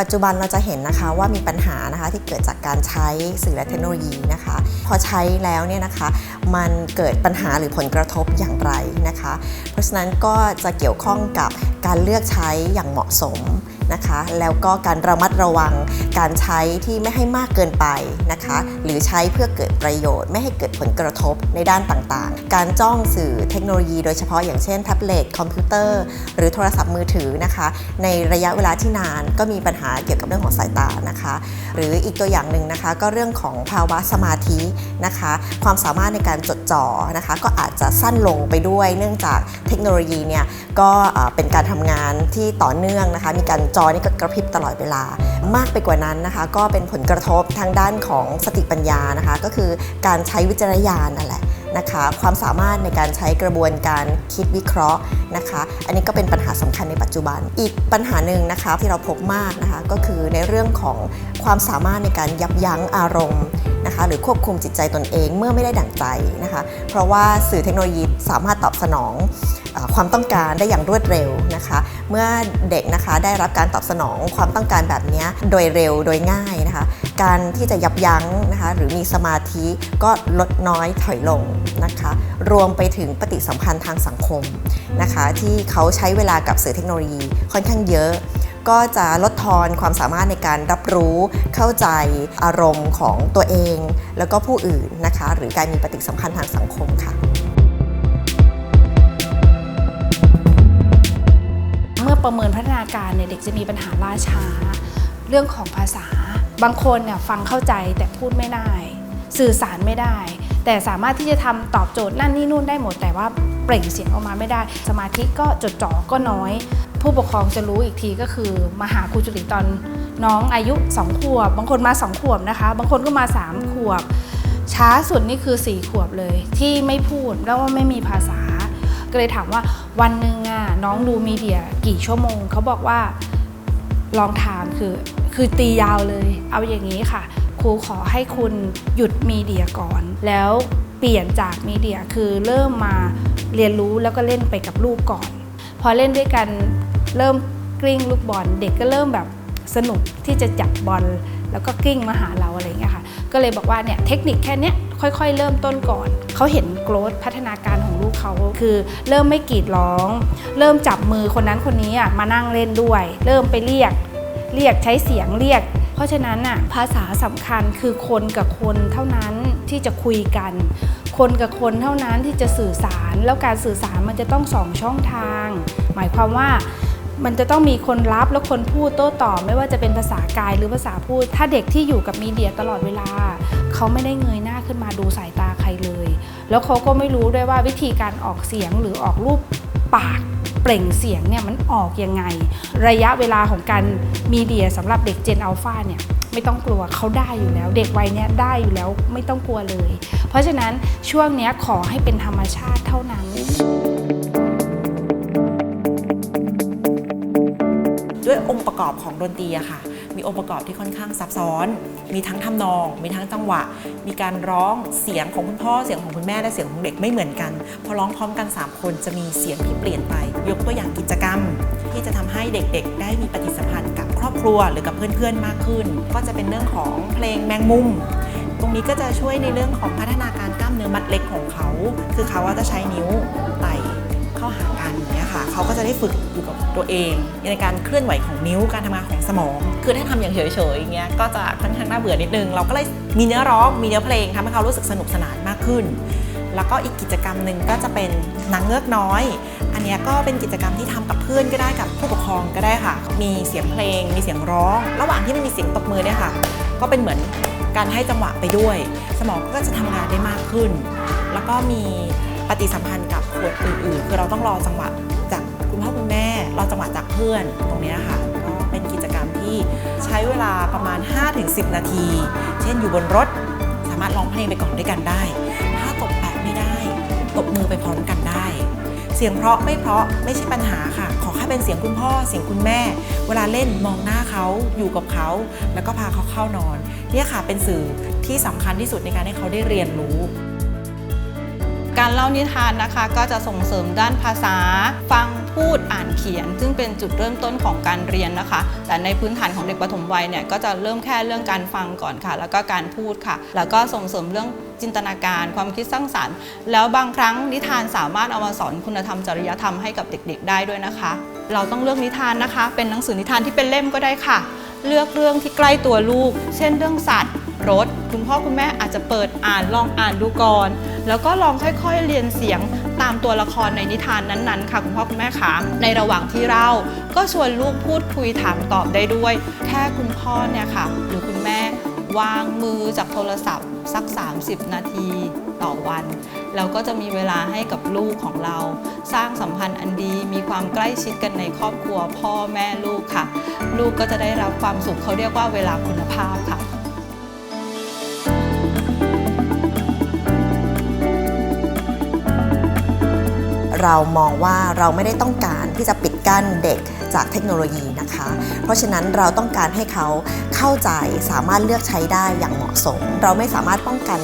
ปัจจุบันเราจะเห็นนะคะว่ามีปัญหานะคะที่เกิดจากการใช้สื่อและเทคโนโลยีนะคะ พอใช้แล้วเนี่ยนะคะมันเกิดปัญหาหรือผลกระทบอย่างไรนะคะ เพราะฉะนั้นก็จะเกี่ยวข้องกับการเลือกใช้อย่างเหมาะสม นะคะ แล้วก็การระมัดระวังการใช้ที่ไม่ให้มากเกินไปนะคะ หรือใช้เพื่อเกิดประโยชน์ ไม่ให้เกิดผลกระทบในด้านต่างๆ การจ้องสื่อเทคโนโลยีโดยเฉพาะอย่างเช่นแท็บเล็ตคอมพิวเตอร์ หรือโทรศัพท์มือถือนะคะ ในระยะเวลาที่นานก็มีปัญหาเกี่ยวกับเรื่องของสายตานะคะ หรืออีกตัวอย่างหนึ่งนะคะ ก็เรื่องของภาวะสมาธินะคะ ความสามารถในการจดจ่อนะคะ ก็อาจจะสั้นลงไปด้วย เนื่องจากเทคโนโลยีเนี่ยก็เอ่อเป็นการทำงานที่ต่อเนื่องนะคะ มีการจอนี่ก็กระพริบตลอดเวลามากไปกว่านั้นนะคะก็เป็นผลกระทบทางด้านของสติปัญญานะคะ ก็คือการใช้วิจารณญาณนั่นแหละ นะคะ ความสามารถในการใช้กระบวนการคิดวิเคราะห์นะคะ อันนี้ก็เป็นปัญหาสำคัญในปัจจุบัน อีกปัญหาหนึ่งนะคะที่เราพบมากนะคะก็คือในเรื่องของความสามารถในการยับยั้งอารมณ์นะคะหรือควบคุมจิตใจตนเองเมื่อไม่ได้ดั่งใจนะคะ เพราะว่าสื่อเทคโนโลยีสามารถตอบสนองความต้องการได้อย่างรวดเร็วนะคะ เมื่อเด็กนะคะได้รับการตอบสนองความต้องการแบบนี้โดยเร็วโดยง่ายนะคะ การที่จะยับยั้งนะคะหรือมีสมาธิก็ลดน้อยถอยลงนะคะ รวมไปถึงปฏิสัมพันธ์ทางสังคมนะคะ ที่เขาใช้เวลากับสื่อเทคโนโลยีค่อนข้างเยอะ ก็จะลดทอนความสามารถในการรับรู้เข้าใจอารมณ์ของตัวเอง แล้วก็ผู้อื่นนะคะ หรือการมีปฏิสัมพันธ์ทางสังคมค่ะเมื่อประเมินพัฒนาการเนี่ยเด็กจะมีปัญหาล่าช้า เรื่องของภาษา บางคนเนี่ยฟังเข้าใจแต่พูดไม่ได้ สื่อสารไม่ได้ แต่สามารถที่จะทำตอบโจทย์นั่นนี่นู่นได้หมด แต่ว่าเปล่งเสียงออกมาไม่ได้ สมาธิก็จดจ่อก็น้อย ผู้ปกครองจะรู้อีกทีก็คือมาหาครูจุลิตอนน้องอายุ2ขวบ บางคนมา2ขวบนะคะ บางคนก็มา3ขวบ ช้าสุดนี่คือ4ขวบเลย ที่ไม่พูดแล้วว่าไม่มีภาษา ก็เลยถามว่าวันหนึ่งอะน้องดูมีเดียกี่ชั่วโมง เขาบอกว่าลองถามคือ คือตียาวเลย เอาอย่างนี้ค่ะ ครูขอให้คุณหยุดมีเดียก่อน แล้วเปลี่ยนจากมีเดียคือเริ่มมาเรียนรู้แล้วก็เล่นไปกับลูกก่อน พอเล่นด้วยกันเริ่มกลิ้งลูกบอลเด็กก็เริ่มแบบสนุกที่จะจับบอลแล้วก็กลิ้งมาหาเราอะไรอย่างเงี้ยค่ะ ก็เลยบอกว่าเนี่ยเทคนิคแค่เนี้ยค่อยๆ เริ่มต้นก่อน เขาเห็นโกรธพัฒนาการของลูกเขาคือ เริ่มไม่กรีดร้อง เริ่มจับมือคนนั้นคนนี้อะมานั่งเล่นด้วย เริ่มไปเรียก เรียกใช้เสียงเรียก เพราะฉะนั้นน่ะภาษาสำคัญคือคนกับคนเท่านั้นที่จะคุยกัน คนกับคนเท่านั้นที่จะสื่อสาร แล้วการสื่อสารมันจะต้องสองช่องทาง หมายความว่ามันจะต้องมีคนรับแล้วคนพูดโต้ตอบไม่ว่าจะเป็นภาษากายหรือภาษาพูด ถ้าเด็กที่อยู่กับมีเดียตลอดเวลา เขาไม่ได้เงยหน้าขึ้นมาดูสายตาใครเลย แล้วเขาก็ไม่รู้ด้วยว่าวิธีการออกเสียงหรือออกรูปปาก เปล่งเสียงเนี่ยมันออกยังไง ระยะเวลาของการมีเดียสำหรับเด็กเจนอัลฟาเนี่ยไม่ต้องกลัวเขาได้อยู่แล้ว เด็กวัยเนี้ยได้อยู่แล้วไม่ต้องกลัวเลย เพราะฉะนั้นช่วงเนี้ยขอให้เป็นธรรมชาติเท่านั้นด้วยองค์ประกอบของดนตรีอะค่ะ มีองค์ประกอบที่ค่อนข้างซับซ้อน มีทั้งทำนอง มีทั้งจังหวะ มีการร้องเสียงของคุณพ่อเสียงของคุณแม่และเสียงของเด็กไม่เหมือนกัน พอร้องพร้อมกัน 3 คนจะมีเสียงที่เปลี่ยนไป ยกตัวอย่างกิจกรรม ที่จะทำให้เด็กๆ ได้มีปฏิสัมพันธ์กับครอบครัวหรือกับเพื่อนๆมากขึ้น ก็จะเป็นเรื่องของเพลงแมงมุมตรงนี้ก็จะช่วยในเรื่องของพัฒนาการกล้ามเนื้อมัดเล็กของเขา คือเขาว่าจะใช้นิ้วไต่เข้าหา ค่ะเขาก็จะได้ฝึกอยู่กับตัวเอง ในการเคลื่อนไหวของนิ้วการทำงานของสมอง คือถ้าทำอย่างเฉยๆอย่างเงี้ยก็จะค่อนข้างน่าเบื่อนิดนึง เราก็เลยมีเนื้อร้องมีเนื้อเพลงทำให้เขารู้สึกสนุกสนานมากขึ้น แล้วก็อีกกิจกรรมหนึ่งก็จะเป็นนางเงือกน้อย อันนี้ก็เป็นกิจกรรมที่ทำกับเพื่อนก็ได้กับผู้ปกครองก็ได้ค่ะ มีเสียงเพลง มีเสียงร้อง ระหว่างที่มันมีเสียงตบมือเนี่ยค่ะ ก็เป็นเหมือนการให้จังหวะไปด้วย สมองก็จะทำงานได้มากขึ้น แล้วก็มีปฏิสัมพันธ์กับคนอื่นๆ คือเราต้องรอจังหวะ พื่อนตรงนี้ยค่ะก็เป็นกิจกรรมที่ใช้เวลาประมาณ 5-10 นาที เช่นอยู่บนรถสามารถร้องเพลงไปก่อนด้วยกันได้ ถ้าตบแปะไม่ได้ตบมือไปพร้อมกันได้ เสียงเพราะไม่เพราะไม่ใช่ปัญหาค่ะ ขอแค่เป็นเสียงคุณพ่อเสียงคุณแม่ เวลาเล่นมองหน้าเขาอยู่กับเขาแล้วก็พาเขาเข้านอน เนี่ยค่ะเป็นสื่อที่สำคัญที่สุดในการให้เขาได้เรียนรู้ การเล่านิทานนะคะก็จะส่งเสริมด้านภาษา ฟังพูดอ่านเขียน ซึ่งเป็นจุดเริ่มต้นของการเรียนนะคะ แต่ในพื้นฐานของเด็กปฐมวัยเนี่ยก็จะเริ่มแค่เรื่องการฟังก่อนค่ะ แล้วก็การพูดค่ะ แล้วก็ส่งเสริมเรื่องจินตนาการความคิดสร้างสรรค์ แล้วบางครั้งนิทานสามารถเอามาสอนคุณธรรมจริยธรรมให้กับเด็กๆ ได้ด้วยนะคะ เราต้องเลือกนิทานนะคะ เป็นหนังสือนิทานที่เป็นเล่มก็ได้ค่ะ เลือกเรื่องที่ใกล้ตัวลูก เช่น เรื่องสัตว์รถ คุณพ่อคุณแม่อาจจะเปิดอ่านลองอ่านดูก่อน แล้วก็ลองค่อยๆเรียนเสียงตามตัวละครในนิทานนั้นๆค่ะคุณพ่อคุณแม่คะในระหว่างที่เล่าก็ชวนลูกพูดคุยถามตอบได้ด้วย แค่คุณพ่อเนี่ยค่ะ หรือคุณแม่วางมือจากโทรศัพท์ สัก 30 นาทีต่อวัน เราก็จะมีเวลาให้กับลูกของเรา สร้างสัมพันธ์อันดีมีความใกล้ชิดกันในครอบครัวพ่อแม่ลูกค่ะ ลูกก็จะได้รับความสุขเขาเรียกว่าเวลาคุณภาพค่ะ เรามองว่าเราไม่ได้ต้องการที่จะปิดกั้นเด็กจากเทคโนโลยีนะคะ เพราะฉะนั้นเราต้องการให้เขาเข้าใจสามารถเลือกใช้ได้อย่างเหมาะสม เราไม่สามารถป้องกัน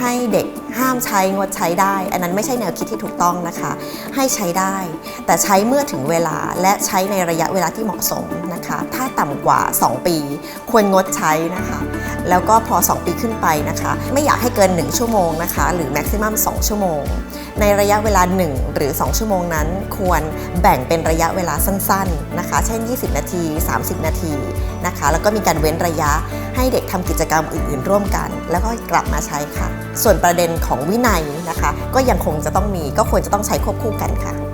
ให้เด็ก ห้ามใช้งดใช้ได้ อันนั้นไม่ใช่แนวคิดที่ถูกต้องนะคะ ให้ใช้ได้ แต่ใช้เมื่อถึงเวลาและใช้ในระยะเวลาที่เหมาะสมนะคะ ถ้าต่ำกว่า 2 ปี ควรงดใช้นะคะ แล้วก็พอ 2 ปีขึ้นไปนะคะ ไม่อยากให้เกิน 1 ชั่วโมงนะคะ หรือแม็กซิมัม2ชั่วโมง ในระยะเวลา 1 หรือ 2 ชั่วโมงนั้น ควรแบ่งเป็นระยะเวลาสั้น ๆนะคะ เช่น 20 นาที 30 นาทีนะคะ แล้วก็มีการเว้นระยะให้เด็กทำกิจกรรมอื่น ๆ ร่วมกัน แล้วก็กลับมาใช้ค่ะ ส่วนประเด็นของวินัยนะคะ ก็ยังคงจะต้องมีก็ควรจะต้องใช้ควบคู่กันค่ะ